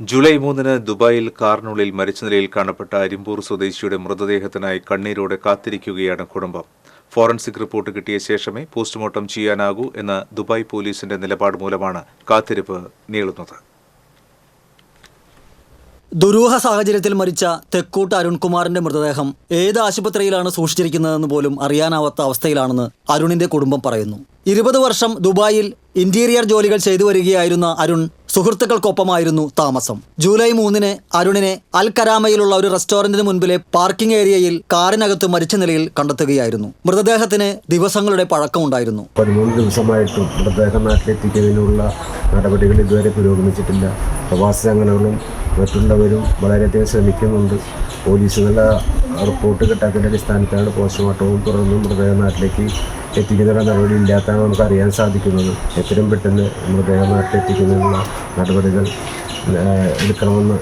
July മൂന്നിന് ദുബായിൽ കാറിനുള്ളിൽ മരിച്ച നിലയിൽ കാണപ്പെട്ട അരിമ്പൂർ സ്വദേശിയുടെ മൃതദേഹത്തിനായി കണ്ണീരോടെ കാത്തിരിക്കുകയാണ് കുടുംബം. ഫോറൻസിക് റിപ്പോർട്ട് കിട്ടിയ ശേഷമേ പോസ്റ്റ്മോർട്ടം ചെയ്യാനാകൂ എന്ന ദുബായ് പോലീസിന്റെ നിലപാട് മൂലമാണ് കാത്തിരിപ്പ് നീളുന്നത്. ദുരൂഹ സാഹചര്യത്തിൽ മരിച്ച തെക്കൂട്ട് അരുൺകുമാറിന്റെ മൃതദേഹം ഏത് ആശുപത്രിയിലാണ് സൂക്ഷിച്ചിരിക്കുന്നതെന്ന് പോലും അറിയാനാവാത്ത അവസ്ഥയിലാണെന്ന് അരുണിന്റെ കുടുംബം പറയുന്നു. ഇരുപത് വർഷം ദുബായിൽ ഇന്റീരിയർ ജോലികൾ ചെയ്തു വരികയായിരുന്ന അരുൺ സുഹൃത്തുക്കൾക്കൊപ്പമായിരുന്നു താമസം. ജൂലൈ മൂന്നിന് അരുണിനെ അൽ കരാമയിലുള്ള ഒരു റെസ്റ്റോറന്റിന് മുൻപിലെ പാർക്കിംഗ് ഏരിയയിൽ കാറിനകത്ത് മരിച്ച നിലയിൽ കണ്ടെത്തുകയായിരുന്നു. മൃതദേഹത്തിന് ദിവസങ്ങളുടെ പഴക്കമുണ്ടായിരുന്നു. പതിമൂന്ന് ദിവസമായിട്ടും മൃതദേഹം നാട്ടിലെത്തിക്കുന്നതിനുള്ള നടപടികൾ ഇതുവരെ പുരോഗമിച്ചിട്ടില്ല. പ്രവാസി സംഘടനകളും മറ്റുള്ളവരും വളരെയധികം ശ്രമിക്കുന്നുണ്ട്. പോലീസുകളുടെ റിപ്പോർട്ട് കിട്ടാത്തതിന്റെ അടിസ്ഥാനത്തിലാണ് പോസ്റ്റ്മോർട്ടവും തുടർന്നും മൃതദേഹ നാട്ടിലേക്ക് എത്തിക്കുന്നതിനുള്ള നടപടി ഇല്ലാത്തതാണ് നമുക്ക് അറിയാൻ സാധിക്കുന്നത്. എത്രയും പെട്ടെന്ന് മൃതദേഹ നാട്ടിലെത്തിക്കുന്നതിനുള്ള നടപടികൾ എടുക്കണമെന്ന്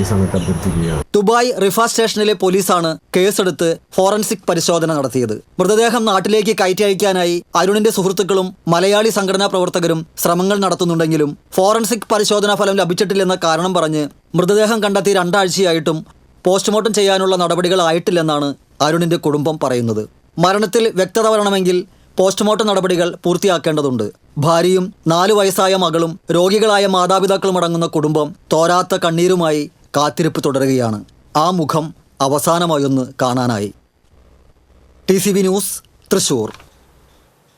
ഈ സമയത്ത് അഭ്യർത്ഥിക്കുകയാണ്. ദുബായ് റിഫ സ്റ്റേഷനിലെ പോലീസാണ് കേസെടുത്ത് ഫോറൻസിക് പരിശോധന നടത്തിയത്. മൃതദേഹം നാട്ടിലേക്ക് കയറ്റി അയക്കാനായി അരുണിന്റെ സുഹൃത്തുക്കളും മലയാളി സംഘടനാ പ്രവർത്തകരും ശ്രമങ്ങൾ നടത്തുന്നുണ്ടെങ്കിലും ഫോറൻസിക് പരിശോധനാ ഫലം ലഭിച്ചിട്ടില്ലെന്ന കാരണം പറഞ്ഞ് മൃതദേഹം കണ്ടെത്തി രണ്ടാഴ്ചയായിട്ടും പോസ്റ്റ്മോർട്ടം ചെയ്യാനുള്ള നടപടികൾ ആയിട്ടില്ലെന്നാണ് അരുണിന്റെ കുടുംബം പറയുന്നത്. മരണത്തിൽ വ്യക്തത വരണമെങ്കിൽ പോസ്റ്റ്മോർട്ടം നടപടികൾ പൂർത്തിയാക്കേണ്ടതുണ്ട്. ഭാര്യയും നാലു വയസ്സായ മകളും രോഗികളായ മാതാപിതാക്കളും അടങ്ങുന്ന കുടുംബം തോരാത്ത കണ്ണീരുമായി കാത്തിരിപ്പ് തുടരുകയാണ്. ആ മുഖം അവസാനമായൊന്ന് കാണാനായി. T news Thrissur.